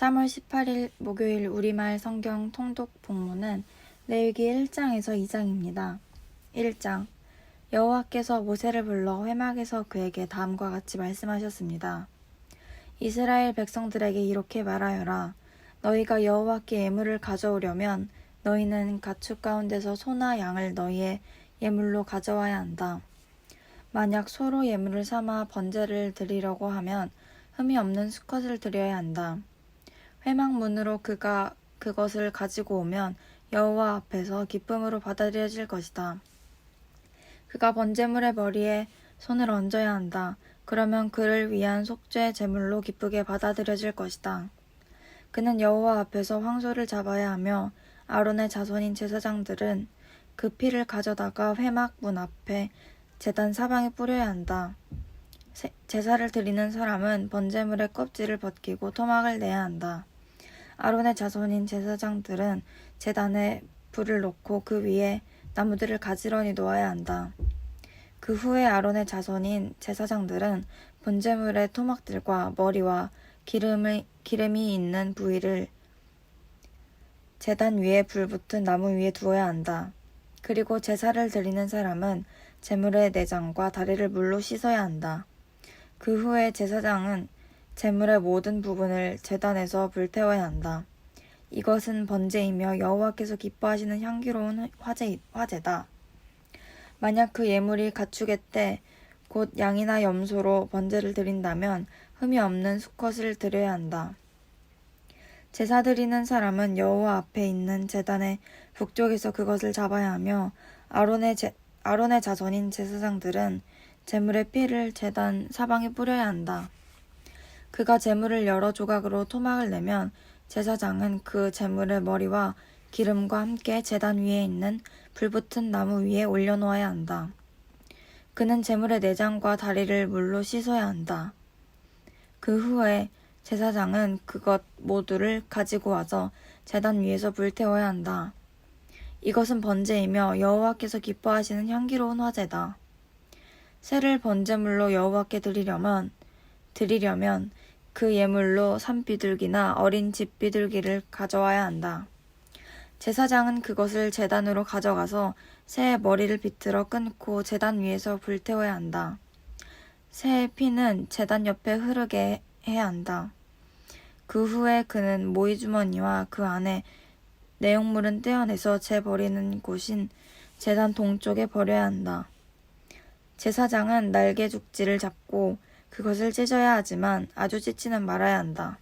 3월 18일 목요일 우리말 성경 통독 본문은 레위기 1장에서 2장입니다. 1장 여호와께서 모세를 불러 회막에서 그에게 다음과 같이 말씀하셨습니다. 이스라엘 백성들에게 이렇게 말하여라. 너희가 여호와께 예물을 가져오려면 너희는 가축 가운데서 소나 양을 너희의 예물로 가져와야 한다. 만약 소로 예물을 삼아 번제를 드리려고 하면 흠이 없는 수컷을 드려야 한다. 회막 문으로 그가 그것을 가지고 오면 여호와 앞에서 기쁨으로 받아들여질 것이다. 그가 번제물의 머리에 손을 얹어야 한다. 그러면 그를 위한 속죄 제물로 기쁘게 받아들여질 것이다. 그는 여호와 앞에서 황소를 잡아야 하며 아론의 자손인 제사장들은 그 피를 가져다가 회막 문 앞에 제단 사방에 뿌려야 한다. 세- 제사를 드리는 사람은 번제물의 껍질을 벗기고 토막을 내야 한다. 아론의 자손인 제사장들은 제단에 불을 놓고 그 위에 나무들을 가지런히 놓아야 한다. 그 후에 아론의 자손인 제사장들은 번제물의 토막들과 머리와 기름을, 기름이 있는 부위를 제단 위에 불 붙은 나무 위에 두어야 한다. 그리고 제사를 드리는 사람은 제물의 내장과 다리를 물로 씻어야 한다. 그 후에 제사장은 제물의 모든 부분을 제단에서 불태워야 한다. 이것은 번제이며 여호와께서 기뻐하시는 향기로운 화제, 화제다. 만약 그 예물이 가축의 때, 곧 양이나 염소로 번제를 드린다면 흠이 없는 수컷을 드려야 한다. 제사 드리는 사람은 여호와 앞에 있는 제단의 북쪽에서 그것을 잡아야 하며 아론의, 제, 아론의 자손인 제사장들은 제물의 피를 제단 사방에 뿌려야 한다. 그가 제물을 여러 조각으로 토막을 내면 제사장은 그 제물의 머리와 기름과 함께 제단 위에 있는 불붙은 나무 위에 올려놓아야 한다. 그는 제물의 내장과 다리를 물로 씻어야 한다. 그 후에 제사장은 그것 모두를 가지고 와서 제단 위에서 불태워야 한다. 이것은 번제이며 여호와께서 기뻐하시는 향기로운 화제다. 새를 번제물로 여호와께 드리려면 드리려면 그 예물로 산비둘기나 어린 집비둘기를 가져와야 한다. 제사장은 그것을 제단으로 가져가서 새의 머리를 비틀어 끊고 제단 위에서 불태워야 한다. 새의 피는 제단 옆에 흐르게 해야 한다. 그 후에 그는 모이주머니와 그 안에 내용물은 떼어내서 재 버리는 곳인 제단 동쪽에 버려야 한다. 제사장은 날개 죽지를 잡고 그것을 찢어야 하지만 아주 찢지는 말아야 한다.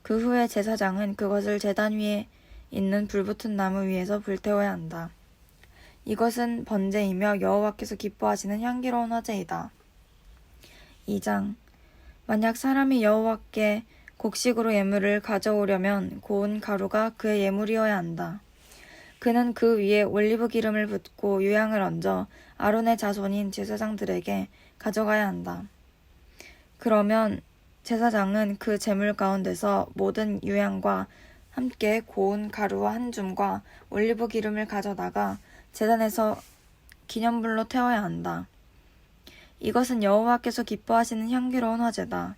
그 후에 제사장은 그것을 제단 위에 있는 불붙은 나무 위에서 불태워야 한다. 이것은 번제이며 여호와께서 기뻐하시는 향기로운 화제이다. 2장 만약 사람이 여호와께 곡식으로 예물을 가져오려면 고운 가루가 그의 예물이어야 한다. 그는 그 위에 올리브 기름을 붓고 유향을 얹어 아론의 자손인 제사장들에게 가져가야 한다. 그러면 제사장은 그 제물 가운데서 모든 유향과 함께 고운 가루와 한 줌과 올리브 기름을 가져다가 제단에서 기념불로 태워야 한다. 이것은 여호와께서 기뻐하시는 향기로운 화제다.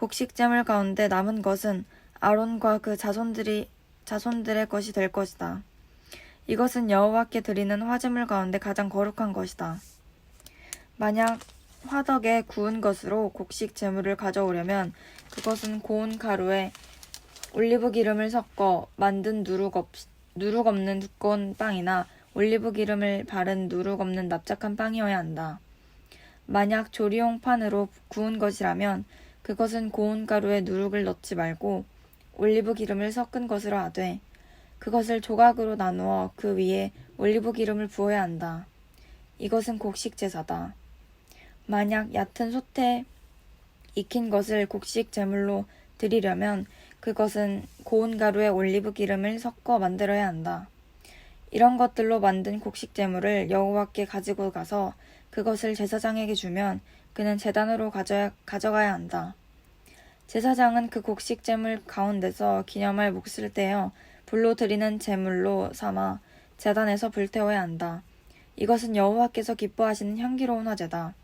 곡식제물 가운데 남은 것은 아론과 그 자손들이 자손들의 것이 될 것이다. 이것은 여호와께 드리는 화제물 가운데 가장 거룩한 것이다. 만약 화덕에 구운 것으로 곡식 제물을 가져오려면 그것은 고운 가루에 올리브 기름을 섞어 만든 누룩, 없, 누룩 없는 두꺼운 빵이나 올리브 기름을 바른 누룩 없는 납작한 빵이어야 한다. 만약 조리용 판으로 구운 것이라면 그것은 고운 가루에 누룩을 넣지 말고 올리브 기름을 섞은 것으로 하되 그것을 조각으로 나누어 그 위에 올리브 기름을 부어야 한다. 이것은 곡식 제사다. 만약 얕은 솥에 익힌 것을 곡식 제물로 드리려면 그것은 고운 가루에 올리브 기름을 섞어 만들어야 한다. 이런 것들로 만든 곡식 제물을 여호와께 가지고 가서 그것을 제사장에게 주면 그는 제단으로 가져야, 가져가야 한다. 제사장은 그 곡식 제물 가운데서 기념할 몫을 떼어 불로 드리는 제물로 삼아 제단에서 불태워야 한다. 이것은 여호와께서 기뻐하시는 향기로운 화제다.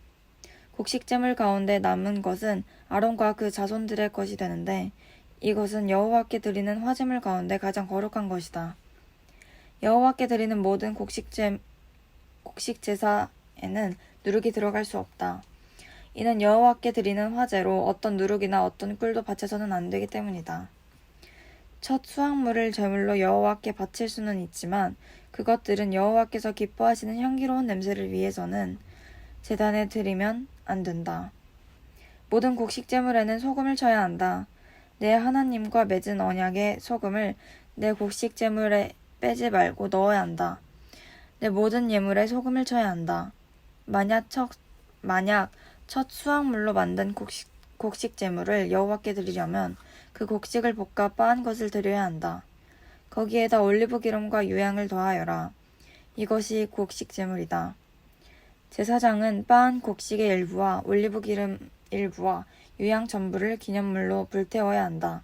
곡식 제물 가운데 남은 것은 아론과 그 자손들의 것이 되는데 이것은 여호와께 드리는 화제물 가운데 가장 거룩한 것이다. 여호와께 드리는 모든 곡식 제 곡식 제사에는 누룩이 들어갈 수 없다. 이는 여호와께 드리는 화제로 어떤 누룩이나 어떤 꿀도 바쳐서는 안 되기 때문이다. 첫 수확물을 제물로 여호와께 바칠 수는 있지만 그것들은 여호와께서 기뻐하시는 향기로운 냄새를 위해서는 제단에 드리면 안 된다. 모든 곡식 제물에는 소금을 쳐야 한다. 내 하나님과 맺은 언약의 소금을 내 곡식 제물에 빼지 말고 넣어야 한다. 내 모든 예물에 소금을 쳐야 한다. 만약 첫, 만약 첫 수확물로 만든 곡식, 곡식 제물을 여호와께 드리려면 그 곡식을 볶아 빻은 것을 드려야 한다. 거기에다 올리브 기름과 유향을 더하여라. 이것이 곡식 제물이다. 제사장은 빻은 곡식의 일부와 올리브 기름 일부와 유향 전부를 기념물로 불태워야 한다.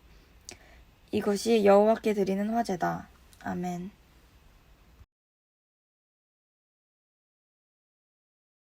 이것이 여호와께 드리는 화제다. 아멘.